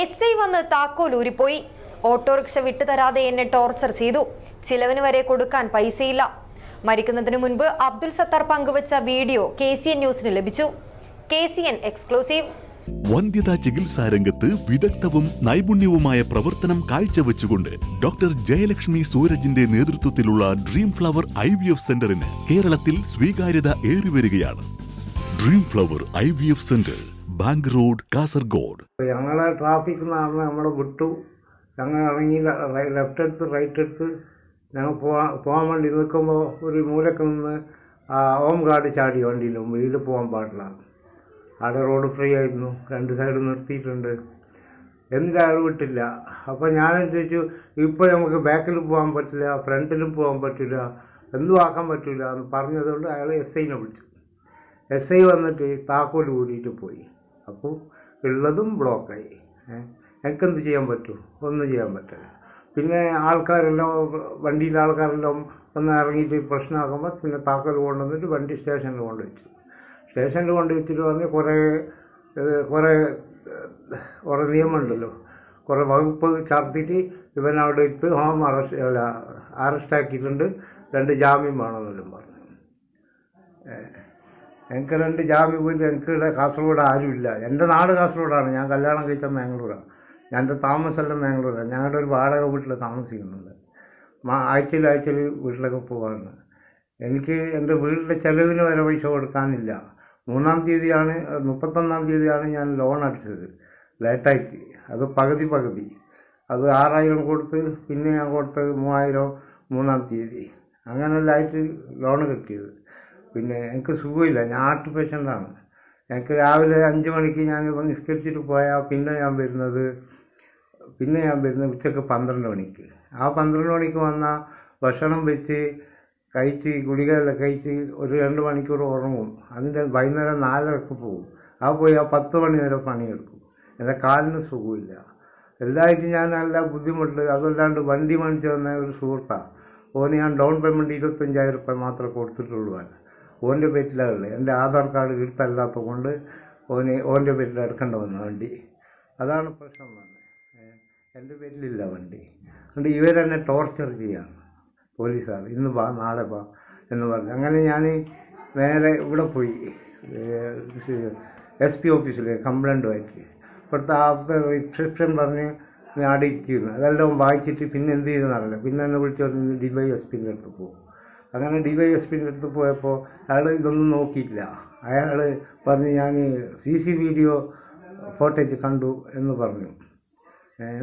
S I വന്ന് താക്കോൽ ഊരിപ്പോയി. Autorickshaw വിട്ടുതരാതെ എന്നെ ടോർച്ചർ ചെയ്തു. ചിലവിന് വരെ കൊടുക്കാൻ പൈസയില്ല. മരിക്കുന്നതിന് മുൻപ് അബ്ദുൽ സത്താർ പങ്കുവച്ച വീഡിയോ കെ സി എൻ ന്യൂസിന് ലഭിച്ചു. കെ സി എൻ എക്സ്ക്ലൂസീവ് വന്ധ്യതാ ചികിത്സാ രംഗത്ത് വിദഗ്ധവും നൈപുണ്യവുമായ പ്രവർത്തനം കാഴ്ചവെച്ചുകൊണ്ട് ഡോക്ടർ ജയലക്ഷ്മി സൂരജിന്റെ നേതൃത്വത്തിലുള്ള dream flower I V F സെന്ററിന് കേരളത്തിൽ സ്വീകാര്യത ഏറിവരികയാണ്. Dream flower I V F centre bank road Kasaragod. ഞങ്ങളെ ട്രാഫിക് നിന്നാണ് നമ്മളെ വിട്ടു. ഞങ്ങൾ ഇറങ്ങി ലെഫ്റ്റ് എടുത്ത് റൈറ്റ് എടുത്ത് ഞങ്ങൾ പോവാൻ പോകാൻ വേണ്ടി നിൽക്കുമ്പോൾ ഒരു മൂലക്ക് നിന്ന് ഹോം ഗാർഡ് ചാടി വണ്ടിയിൽ വീട് പോകാൻ പാടില്ല. അവിടെ റോഡ് ഫ്രീ ആയിരുന്നു. രണ്ട് സൈഡ് നിർത്തിയിട്ടുണ്ട്. എന്നിട്ട് അയാൾ വിട്ടില്ല. അപ്പോൾ ഞാൻ ചോദിച്ചു ഇപ്പോൾ നമുക്ക് ബാക്കിൽ പോകാൻ പറ്റില്ല ഫ്രണ്ടിലും പോകാൻ പറ്റില്ല എന്തും ആക്കാൻ പറ്റില്ല എന്ന് പറഞ്ഞതുകൊണ്ട് അയാൾ എസ് ഐനെ വിളിച്ചു. എസ് ഐ വന്നിട്ട് താക്കോൽ കൂടിയിട്ട് പോയി. അപ്പോൾ ഉള്ളതും ബ്ലോക്കായി എനിക്കെന്ത് ചെയ്യാൻ പറ്റും? ഒന്നും ചെയ്യാൻ പറ്റില്ല. പിന്നെ ആൾക്കാരെല്ലാം വണ്ടിയിലെ ആൾക്കാരെല്ലാം ഒന്ന് ഇറങ്ങിയിട്ട് പ്രശ്നമാക്കുമ്പോൾ പിന്നെ താക്കൽ കൊണ്ടുവന്നിട്ട് വണ്ടി സ്റ്റേഷനിൽ കൊണ്ട് വെച്ചു സ്റ്റേഷനിൽ കൊണ്ട് വെച്ചിട്ട് പറഞ്ഞ് കുറേ കുറേ കുറേ നിയമമുണ്ടല്ലോ. കുറേ വകുപ്പ് ചാർത്തിയിട്ട് ഇവൻ അവിടെ ഇട്ട് ഹോം അറസ്റ്റ് അല്ല അറസ്റ്റ് ആക്കിയിട്ടുണ്ട് രണ്ട് ജാമ്യം വേണമെന്നെല്ലാം പറഞ്ഞു. എനിക്ക് രണ്ട് ജാമ്യം പോയിട്ട് എനിക്ക് ഇവിടെ കാസർഗോഡ് ആരുമില്ല. എന്റെ നാട് കാസർഗോഡാണ്. ഞാൻ കല്യാണം കഴിച്ച മാംഗ്ലൂരാണ്. ഞാൻ എന്റെ താമസമെല്ലാം മാംഗ്ലൂരാണ്. ഞങ്ങളുടെ ഒരു വാടക വീട്ടിൽ താമസിക്കുന്നുണ്ട്. ആഴ്ചയിൽ ആഴ്ചയിൽ വീട്ടിലൊക്കെ പോകാറുണ്ട് എനിക്ക് എന്റെ വീടിന്റെ ചിലവിന് വരെ പൈസ കൊടുക്കാനില്ല. മൂന്നാം തീയതിയാണ് മുപ്പത്തൊന്നാം തീയതിയാണ് ഞാൻ ലോൺ അടിച്ചത്. ലേറ്റായിട്ട് അത് പകുതി പകുതി. അത് ആറായിരം കൊടുത്ത് പിന്നെ ഞാൻ കൊടുത്തത് മൂവായിരം മൂന്നാം തീയതി. അങ്ങനെ ആയിട്ട് ലോൺ കിട്ടിയത്. പിന്നെ എനിക്ക് സുഖമില്ല. ഞാൻ ഹാർട്ട് പേഷ്യന്റാണ് എനിക്ക് രാവിലെ അഞ്ച് മണിക്ക് ഞാൻ നിസ്കരിച്ചിട്ട് പോയാൽ പിന്നെ ഞാൻ വരുന്നത് പിന്നെ ഞാൻ വരുന്നത് ഉച്ചയ്ക്ക് പന്ത്രണ്ട് മണിക്ക്. ആ പന്ത്രണ്ട് മണിക്ക് വന്നാൽ ഭക്ഷണം വെച്ച് കഴിച്ച് ഗുളികയെല്ലാം കഴിച്ച് ഒരു രണ്ട് മണിക്കൂർ ഉറങ്ങും. അതിന്റെ വൈകുന്നേരം നാലരക്ക് പോകും ആ പോയി ആ പത്ത് മണി വരെ പണിയെടുക്കും. എന്റെ കാലിന് സുഖമില്ല. എല്ലായിട്ടും ഞാൻ നല്ല ബുദ്ധിമുട്ട്. അതല്ലാണ്ട് വണ്ടി മേടിച്ച് തന്ന ഒരു സുഹൃത്താണ് ഓന് ഞാൻ ഡൗൺ പേയ്മെന്റ് ഇരുപത്തഞ്ചായിരം റുപ്യ മാത്രമേ കൊടുത്തിട്ടുള്ളൂ ഓന്റെ പേരിലാണ് എന്റെ ആധാർ കാർഡ് കിട്ടല്ലാത്തത് കൊണ്ട് ഓന് ഓന്റെ പേരിൽ എടുക്കേണ്ട വന്നു വണ്ടി. അതാണ് പ്രശ്നം വന്നത്. എന്റെ പേരിലില്ല വണ്ടി. അതുകൊണ്ട് ഇവരെന്നെ ടോർച്ചർ ചെയ്യാണ് പോലീസുകാർ. ഇന്ന് വാ നാളെ വാ എന്ന് പറഞ്ഞു. അങ്ങനെ ഞാൻ നേരെ ഇവിടെ പോയി. എസ് പി ഓഫീസിൽ കംപ്ലൈന്റുമായിട്ട് ഇവിടുത്തെ ആ റിസപ്ഷൻ പറഞ്ഞ് അടിക്കുന്നു. അതെല്ലാം വായിച്ചിട്ട് പിന്നെ എന്ത് ചെയ്തെന്നറിയില്ല പിന്നെ എന്നെ വിളിച്ചു പറഞ്ഞു ഡി വൈ എസ് പിന്റെ അടുത്ത് പോകും. അങ്ങനെ ഡി വൈ എസ് പിന്റെ അടുത്ത് പോയപ്പോൾ അയാൾ ഇതൊന്നും നോക്കിയില്ല. അയാൾ പറഞ്ഞ് ഞാൻ സി സി വീഡിയോ ഫോട്ടേജ് കണ്ടു എന്ന് പറഞ്ഞു.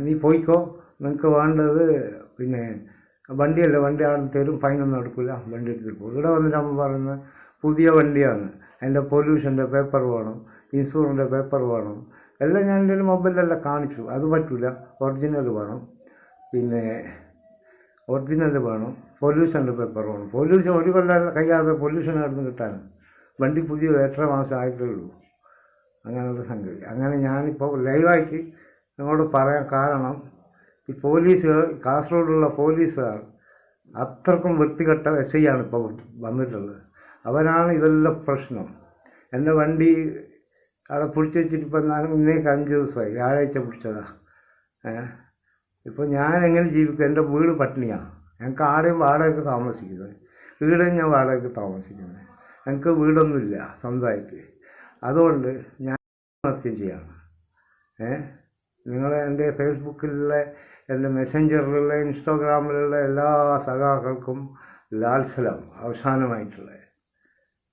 നീ പോയിക്കോ. നിങ്ങൾക്ക് വേണ്ടത് പിന്നെ വണ്ടിയല്ല വണ്ടി ആൾ തരും. ഫൈനൊന്നും എടുക്കില്ല വണ്ടി എടുത്തിട്ട് പോകും ഇവിടെ വന്നിട്ട് അമ്മ പറയുന്നത് പുതിയ വണ്ടിയാണ്. അതിന്റെ പൊല്യൂഷന്റെ പേപ്പർ വേണം. ഇൻഷുറന്റെ പേപ്പർ വേണം. എല്ലാം ഞാൻ എന്റെ മൊബൈലിലെല്ലാം കാണിച്ചു. അത് പറ്റില്ല ഒറിജിനൽ വേണം. പിന്നെ ഒറിജിനൽ വേണം പൊല്യൂഷന്റെ പേപ്പർ വേണം. പൊല്യൂഷൻ ഒരു കൊല്ലം കഴിയാതെ പൊല്യൂഷൻ ആയിരുന്നു കിട്ടാൻ. വണ്ടി പുതിയ എത്ര മാസം ആയിട്ടേ ഉള്ളൂ അങ്ങനെയുള്ള സംഗതി. അങ്ങനെ ഞാനിപ്പോൾ ലൈവായിട്ട് നിങ്ങളോട് പറയാൻ കാരണം ഈ പോലീസുകാർ കാസർഗോഡുള്ള പോലീസുകാർ അത്രക്കും വൃത്തികെട്ട എസ് ഐ ആണ് ഇപ്പോൾ വന്നിട്ടുള്ളത്. അവനാണ് ഇതെല്ലാം പ്രശ്നം. എന്റെ വണ്ടി അവിടെ പിടിച്ചു വെച്ചിട്ട് ഇപ്പം ഇന്നേക്ക് അഞ്ച് ദിവസമായി. വ്യാഴാഴ്ച പിടിച്ചതാണ് ഏഹ്? ഇപ്പോൾ ഞാൻ എങ്ങനെ ജീവിക്കും? എന്റെ വീട് പട്ടിണിയാണ് ഞങ്ങൾക്ക് ആടെയും വാടകയ്ക്ക് താമസിക്കുന്നത് വീടും ഞാൻ വാടകയ്ക്ക് താമസിക്കുന്നത് ഞങ്ങൾക്ക് വീടൊന്നുമില്ല സ്വന്തമായിട്ട്. അതുകൊണ്ട് ഞാൻ ആത്മഹത്യ ചെയ്യാണ്. ഏ? നിങ്ങൾ എന്റെ ഫേസ്ബുക്കിലുള്ള എന്റെ മെസ്സഞ്ചറിലുള്ള ഇൻസ്റ്റാഗ്രാമിലുള്ള എല്ലാ സഖാക്കൾക്കും ലാൽസലം. അവസാനമായിട്ടുള്ള